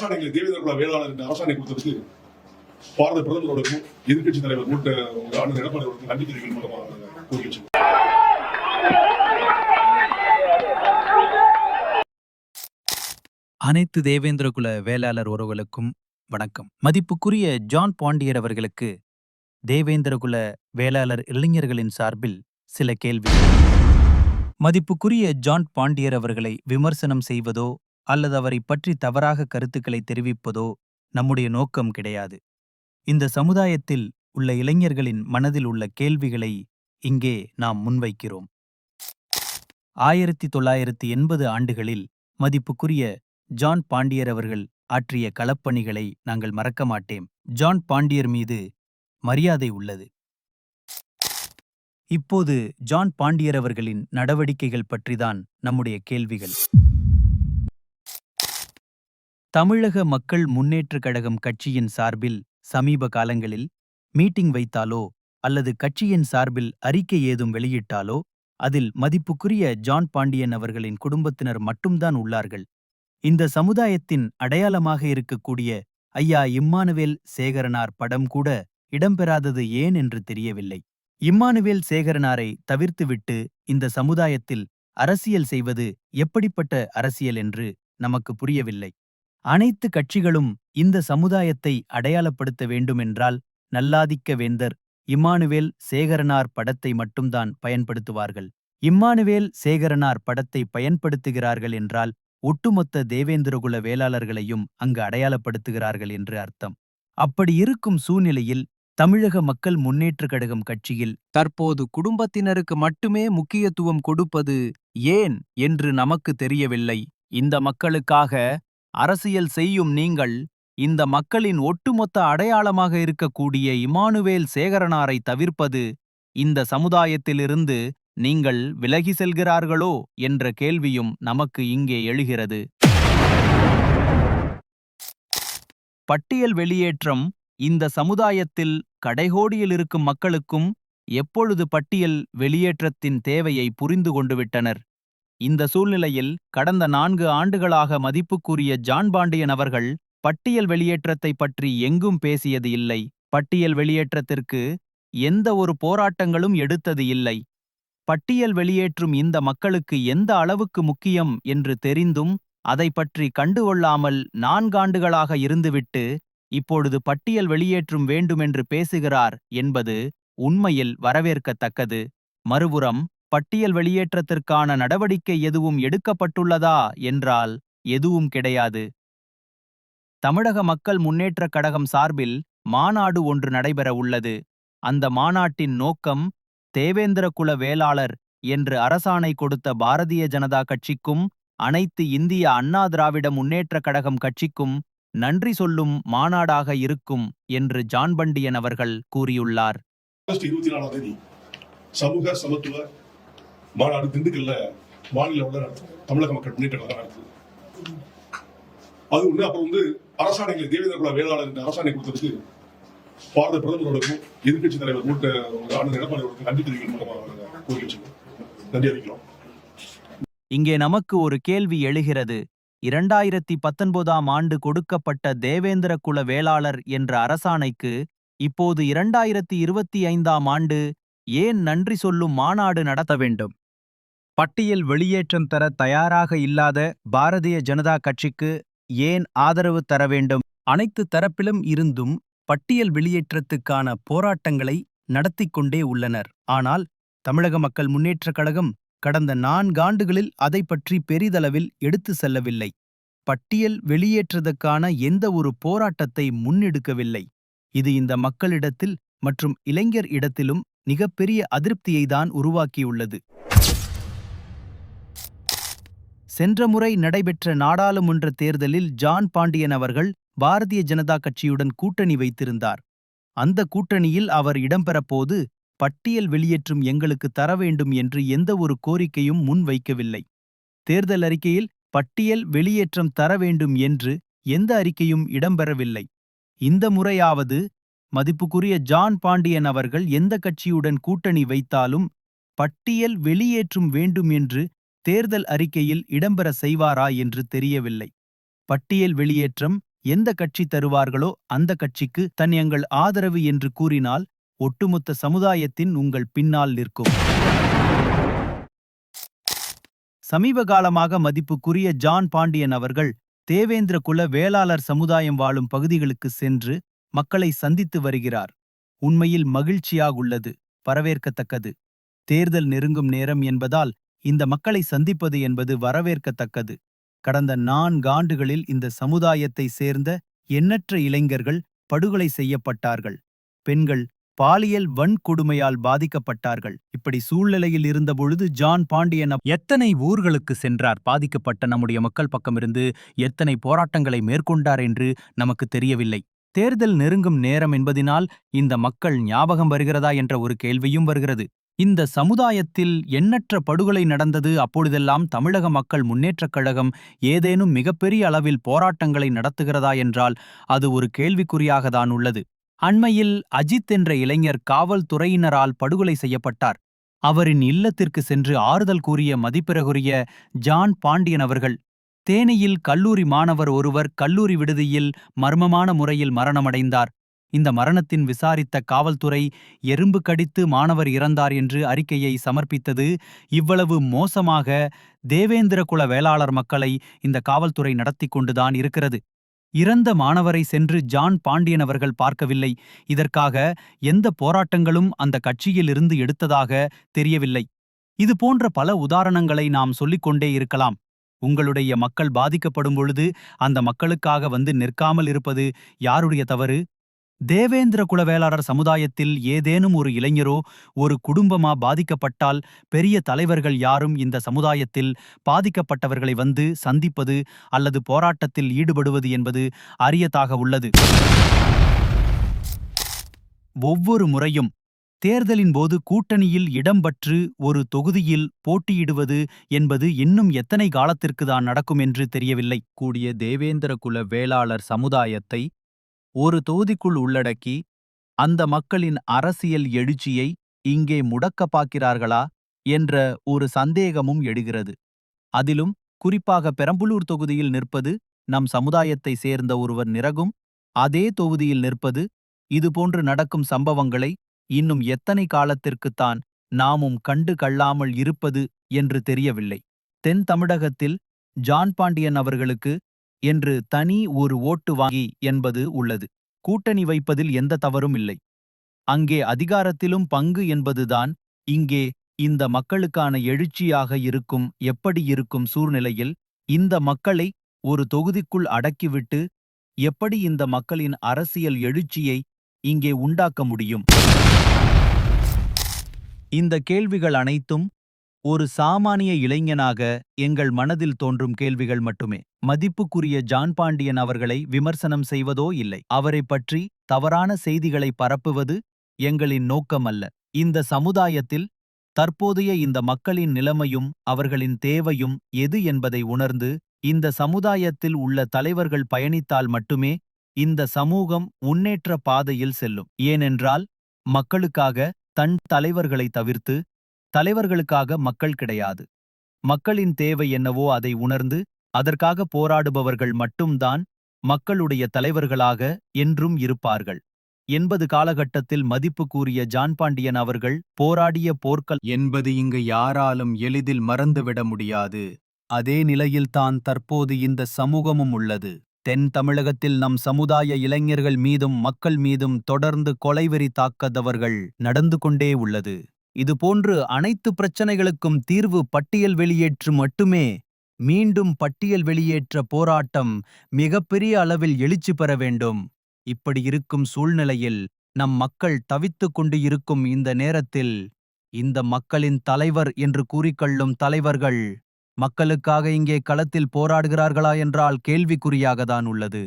அரசாணைகளை தேவேந்திர குல வேளாளர் என்ற அரசாணை கொடுத்ததுக்கு பாரத பிரதமரோட எதிர்கட்சி தலைவர் கூட்ட ஆளுநர் எடப்பாடி அவர்களுக்கு நன்றி தெரிவிக்கும் மூலமாக நாங்க அனைத்து தேவேந்திரகுல வேளாளர் உறவுகளுக்கும் வணக்கம். மதிப்புக்குரிய ஜான் பாண்டியர் அவர்களுக்கு தேவேந்திரகுல வேளாளர் இளைஞர்களின் சார்பில் சில கேள்வி மதிப்புக்குரிய ஜான் பாண்டியர் அவர்களை விமர்சனம் செய்வதோ அல்லது அவரை பற்றி தவறாக கருத்துக்களை தெரிவிப்பதோ நம்முடைய நோக்கம் கிடையாது. இந்த சமுதாயத்தில் உள்ள இளைஞர்களின் மனதில் உள்ள கேள்விகளை இங்கே நாம் முன்வைக்கிறோம். ஆயிரத்தி தொள்ளாயிரத்தி எண்பது ஆண்டுகளில் மதிப்புக்குரிய ஜான் பாண்டியர் அவர்கள் ஆற்றிய களப்பணிகளை நாங்கள் மறக்க மாட்டேன். ஜான் பாண்டியர் மீது மரியாதை உள்ளது. இப்போது ஜான் பாண்டியர் அவர்களின் நடவடிக்கைகள் பற்றிதான் நம்முடைய கேள்விகள். தமிழக மக்கள் முன்னேற்றக் கழகம் கட்சியின் சார்பில் சமீப காலங்களில் மீட்டிங் வைத்தாலோ அல்லது கட்சியின் சார்பில் அறிக்கை ஏதும் வெளியிட்டாலோ அதில் மதிப்புக்குரிய ஜான் பாண்டியன் அவர்களின் குடும்பத்தினர் மட்டும்தான் உள்ளார்கள். இந்த சமுதாயத்தின் அடையாளமாக இருக்கக்கூடிய ஐயா இம்மானுவேல் சேகரனார் படம் கூட இடம்பெறாதது ஏன் என்று தெரியவில்லை. இம்மானுவேல் சேகரனாரை தவிர்த்துவிட்டு இந்த சமுதாயத்தில் அரசியல் செய்வது எப்படிப்பட்ட அரசியல் என்று நமக்கு புரியவில்லை. அனைத்து கட்சிகளும் இந்த சமுதாயத்தை அடையாளப்படுத்த வேண்டுமென்றால் நல்லாதிக்க வேந்தர் இம்மானுவேல் சேகரனார் படத்தை மட்டும்தான் பயன்படுத்துவார்கள். இம்மானுவேல் சேகரனார் படத்தை பயன்படுத்துகிறார்கள் என்றால் ஒட்டுமொத்த தேவேந்திரகுல வேளாளர்களையும் அங்கு அடையாளப்படுத்துகிறார்கள் என்று அர்த்தம். அப்படி இருக்கும் சூழ்நிலையில் தமிழக மக்கள் முன்னேற்றக் கழகம் கட்சியில் தற்போது குடும்பத்தினருக்கு மட்டுமே முக்கியத்துவம் கொடுப்பது ஏன் என்று நமக்கு தெரியவில்லை. இந்த மக்களுக்காக அரசியல் செய்யும் நீங்கள் இந்த மக்களின் ஒட்டுமொத்த அடையாளமாக இருக்கக்கூடிய இமானுவேல் சேகரனாரை தவிர்ப்பது இந்த சமுதாயத்திலிருந்து நீங்கள் விலகி செல்கிறார்களோ என்ற கேள்வியும் நமக்கு இங்கே எழுகிறது. பட்டியல் வெளியேற்றம் இந்த சமுதாயத்தில் கடைகோடியில் இருக்கும் மக்களுக்கும் எப்பொழுது பட்டியல் வெளியேற்றத்தின் தேவையை புரிந்து கொண்டுவிட்டனர் இந்த சூழ்நிலையில் கடந்த நான்கு ஆண்டுகளாக மதிப்புக்குரிய ஜான் பாண்டியன் அவர்கள் பட்டியல் வெளியேற்றத்தை பற்றி எங்கும் பேசியது இல்லை. பட்டியல் வெளியேற்றத்திற்கு எந்த ஒரு போராட்டங்களும் எடுத்தது இல்லை. பட்டியல் வெளியேற்றும் இந்த மக்களுக்கு எந்த அளவுக்கு முக்கியம் என்று தெரிந்தும் அதை பற்றி கண்டுகொள்ளாமல் நான்காண்டுகளாக இருந்துவிட்டு இப்பொழுது பட்டியல் வெளியேற்றும் வேண்டுமென்று பேசுகிறார் என்பது உண்மையில் வரவேற்கத்தக்கது. மறுபுறம் பட்டியல் வெளியேற்றத்திற்கான நடவடிக்கை எதுவும் எடுக்கப்பட்டுள்ளதா? என்றால் எதுவும் கிடையாது. தமிழக மக்கள் முன்னேற்றக் கழகம் சார்பில் மாநாடு ஒன்று நடைபெற உள்ளது. அந்த மாநாட்டின் நோக்கம் தேவேந்திர குல வேளாளர் என்று அரசாணை கொடுத்த பாரதிய ஜனதா கட்சிக்கும் அனைத்து இந்திய அண்ணா திராவிட முன்னேற்றக் கழகம் கட்சிக்கும் நன்றி சொல்லும் மாநாடாக இருக்கும் என்று ஜான் பண்டியன் அவர்கள் கூறியுள்ளார். சமூக சமத்துவ மாநாடு திண்டுக்கல்ல மாநில உள்ள நடத்தும் தமிழக மக்கள் முன்னேற்ற கழகம் நடத்துது. அது ஒண்ணு. அப்புறம் வந்து அரசாணைகளை தேவேந்திர குல வேளாளர் என்ற அரசாணை கொடுத்ததுக்கு பாரத பிரதமரோடக்கும் எதிர்கட்சி தலைவர் மூட்ட அண்ணன் எடப்பாடி அவர்களுக்கு நன்றி தெரிவிக்கும் கோரிக்கை நன்றி அறிவிக்கிறோம். இங்கே நமக்கு ஒரு கேள்வி எழுகிறது. இரண்டாயிரத்தி பத்தொன்பதாம் ஆண்டு கொடுக்கப்பட்ட தேவேந்திர குல வேளாளர் என்ற அரசாணைக்கு இப்போது இரண்டாயிரத்தி இருபத்தி ஐந்தாம் ஆண்டு ஏன் நன்றி சொல்லும் மாநாடு நடத்த வேண்டும்? பட்டியல் வெளியேற்றம் தர தயாராக இல்லாத பாரதிய ஜனதா கட்சிக்கு ஏன் ஆதரவு தர வேண்டும்? அனைத்து தரப்பிலும் இருந்தும் பட்டியல் வெளியேற்றத்துக்கான போராட்டங்களை நடத்திக் கொண்டே உள்ளனர். ஆனால் தமிழக மக்கள் முன்னேற்றக் கழகம் கடந்த நான்காண்டுகளில் அதை பற்றி பெரிதளவில் எடுத்து செல்லவில்லை. பட்டியல் வெளியேற்றதுக்கான எந்த ஒரு போராட்டத்தை முன்னெடுக்கவில்லை. இது இந்த மக்களிடத்தில் மற்றும் இளைஞர் இடத்திலும் மிகப்பெரிய அதிருப்தியை தான் உருவாக்கியுள்ளது. சென்ற முறை நடைபெற்ற நாடாளுமன்ற தேர்தலில் ஜான் பாண்டியன் அவர்கள் பாரதிய ஜனதா கட்சியுடன் கூட்டணி வைத்திருந்தார். அந்த கூட்டணியில் அவர் இடம்பெறப்போது பட்டியல் வெளியேற்றும் எங்களுக்கு தர வேண்டும் என்று எந்த ஒரு கோரிக்கையும் முன்வைக்கவில்லை தேர்தல் அறிக்கையில் பட்டியல் வெளியேற்றம் தர வேண்டும் என்று எந்த அறிக்கையும் இடம்பெறவில்லை. இந்த முறையாவது மதிப்புக்குரிய ஜான் பாண்டியன் அவர்கள் எந்த கட்சியுடன் கூட்டணி வைத்தாலும் பட்டியல் வெளியேற்றும் வேண்டும் என்று தேர்தல் அறிக்கையில் இடம்பெற செய்வாரா என்று தெரியவில்லை. பட்டியல் வெளியேற்றம் எந்த கட்சி தருவார்களோ அந்த கட்சிக்கு தன் எங்கள் ஆதரவு என்று கூறினால் ஒட்டுமொத்த சமுதாயத்தின் உங்கள் பின்னால் நிற்கும். சமீப காலமாக மதிப்புக்குரிய ஜான் பாண்டியன் அவர்கள் தேவேந்திர குல வேளாளர் சமுதாயம் வாழும் பகுதிகளுக்கு சென்று மக்களை சந்தித்து வருகிறார். உண்மையில் மகிழ்ச்சியாகுள்ளது வரவேற்கத்தக்கது. தேர்தல் நெருங்கும் நேரம் என்பதால் இந்த மக்களை சந்திப்பது என்பது வரவேற்கத்தக்கது. கடந்த நான்காண்டுகளில் இந்த சமுதாயத்தை சேர்ந்த எண்ணற்ற இளைஞர்கள் படுகொலை செய்யப்பட்டார்கள். பெண்கள் பாலியல் வன்கொடுமையால் பாதிக்கப்பட்டார்கள். இப்படி சூழ்நிலையில் இருந்தபொழுது ஜான் பாண்டியன் எத்தனை ஊர்களுக்கு சென்றார்? பாதிக்கப்பட்ட நம்முடைய மக்கள் பக்கமிருந்து எத்தனை போராட்டங்களை மேற்கொண்டார் என்று நமக்கு தெரியவில்லை. தேர்தல் நெருங்கும் நேரம் என்பதினால் இந்த மக்கள் ஞாபகம் வருகிறதா என்ற ஒரு கேள்வியும் வருகிறது. இந்த சமுதாயத்தில் எண்ணற்ற படுகொலை நடந்தது. அப்பொழுதெல்லாம் தமிழக மக்கள் முன்னேற்றக் கழகம் ஏதேனும் மிகப்பெரிய அளவில் போராட்டங்களை நடத்துகிறதா என்றால் அது ஒரு கேள்விக்குறியாகத்தான் உள்ளது. அண்மையில் அஜித் என்ற இளைஞர் காவல்துறையினரால் படுகொலை செய்யப்பட்டார். அவரின் இல்லத்திற்கு சென்று ஆறுதல் கூறிய மதிப்பிறகுரிய ஜான் பாண்டியன் அவர்கள் தேனியில் கல்லூரி மாணவர் ஒருவர் கல்லூரி விடுதியில் மர்மமான முறையில் மரணமடைந்தார். இந்த மரணத்தின் விசாரித்த காவல்துறை எறும்பு கடித்து மாணவர் இறந்தார் என்று அறிக்கையை சமர்ப்பித்தது இவ்வளவு மோசமாக தேவேந்திர குல வேளாளர் மக்களை இந்த காவல்துறை நடத்தி கொண்டுதான் இருக்கிறது. இறந்த மாணவரை சென்று ஜான் பாண்டியன் அவர்கள் பார்க்கவில்லை. இதற்காக எந்த போராட்டங்களும் அந்த கட்சியிலிருந்து எடுத்ததாக தெரியவில்லை. இது போன்ற பல உதாரணங்களை நாம் சொல்லிக்கொண்டே இருக்கலாம். உங்களுடைய மக்கள் பாதிக்கப்படும் பொழுது அந்த மக்களுக்காக வந்து நிற்காமல் இருப்பது யாருடைய தவறு? தேவேந்திர குலவேளாளர் சமுதாயத்தில் ஏதேனும் ஒரு இளைஞரோ ஒரு குடும்பமா பாதிக்கப்பட்டால் பெரிய தலைவர்கள் யாரும் இந்த சமுதாயத்தில் பாதிக்கப்பட்டவர்களை வந்து சந்திப்பது அல்லது போராட்டத்தில் ஈடுபடுவது என்பது அரியதாக உள்ளது. ஒவ்வொரு முறையும் தேர்தலின் போது கூட்டணியில் இடம்பற்று ஒரு தொகுதியில் போட்டியிடுவது என்பது இன்னும் எத்தனை காலத்திற்கு தான் நடக்கும் என்று தெரியவில்லை. கூடிய தேவேந்திர குல வேளாளர் சமுதாயத்தை ஒரு தொகுதிக்குள் உள்ளடக்கி அந்த மக்களின் அரசியல் எழுச்சியை இங்கே முடக்க பார்க்கிறார்களா என்ற ஒரு சந்தேகமும் எழுகிறது. அதிலும் குறிப்பாக பெரம்பலூர் தொகுதியில் நிற்பது நம் சமுதாயத்தை சேர்ந்த ஒருவர் நிறகும் அதே தொகுதியில் நிற்பது இதுபோன்று நடக்கும் சம்பவங்களை இன்னும் எத்தனை காலத்திற்குத்தான் நாமும் கண்டு கள்ளாமல் இருப்பது என்று தெரியவில்லை. தென் தமிழகத்தில் ஜான் பாண்டியன் அவர்களுக்கு என்று தனி ஒரு ஓட்டு வாங்கி என்பது உள்ளது. கூட்டணி வைப்பதில் எந்த தவறும் இல்லை. அங்கே அதிகாரத்திலும் பங்கு என்பதுதான் இங்கே இந்த மக்களுக்கான எழுச்சியாக இருக்கும் எப்படி இருக்கும் சூழ்நிலையில் இந்த மக்களை ஒரு தொகுதிக்குள் அடக்கிவிட்டு எப்படி இந்த மக்களின் அரசியல் எழுச்சியை இங்கே உண்டாக்க முடியும்? இந்த கேள்விகள் அனைத்தும் ஒரு சாமானிய இளைஞனாக எங்கள் மனதில் தோன்றும் கேள்விகள் மட்டுமே. மதிப்புக்குரிய ஜான் பாண்டியன் அவர்களை விமர்சனம் செய்வதோ இல்லை. அவரைப் பற்றி தவறான செய்திகளை பரப்புவது எங்களின் நோக்கமல்ல. இந்த சமுதாயத்தில் தற்போதைய இந்த மக்களின் நிலைமையும் அவர்களின் தேவையும் எது என்பதை உணர்ந்து இந்த சமுதாயத்தில் உள்ள தலைவர்கள் பயணித்தால் மட்டுமே இந்த சமூகம் முன்னேற்ற பாதையில் செல்லும். ஏனென்றால் மக்களுக்காக தன் தலைவர்களை தவிர்த்து தலைவர்களுக்காக மக்கள் கிடையாது. மக்களின் தேவை என்னவோ அதை உணர்ந்து அதற்காக போராடுபவர்கள் மட்டும்தான் மக்களுடைய தலைவர்களாக என்றும் இருப்பார்கள். எண்பது காலகட்டத்தில் மதிப்பு கூறிய ஜான் பாண்டியன் அவர்கள் போராடிய போர்க்கள் என்பது இங்கு யாராலும் எளிதில் மறந்துவிட முடியாது. அதே நிலையில்தான் தற்போது இந்த சமூகமும் உள்ளது. தென் தமிழகத்தில் நம் சமுதாய இளைஞர்கள் மீதும் மக்கள் மீதும் தொடர்ந்து கொலைவெறி தாக்கதவர்கள் நடந்து கொண்டே உள்ளது. இதுபோன்று அனைத்து பிரச்சனைகளுக்கும் தீர்வு பட்டியல் வெளியேற்று மட்டுமே மீண்டும் பட்டியல் வெளியேற்ற போராட்டம் மிகப்பெரிய அளவில் எழுச்சி பெற வேண்டும். இப்படி இருக்கும் சூழ்நிலையில் நம் மக்கள் தவித்துக் கொண்டு இருக்கும் இந்த நேரத்தில் இந்த மக்களின் தலைவர் என்று கூறிக்கொள்ளும் தலைவர்கள் மக்களுக்காக இங்கே களத்தில் போராடுகிறார்களா என்றால் கேள்விக்குறியாகத்தான் உள்ளது.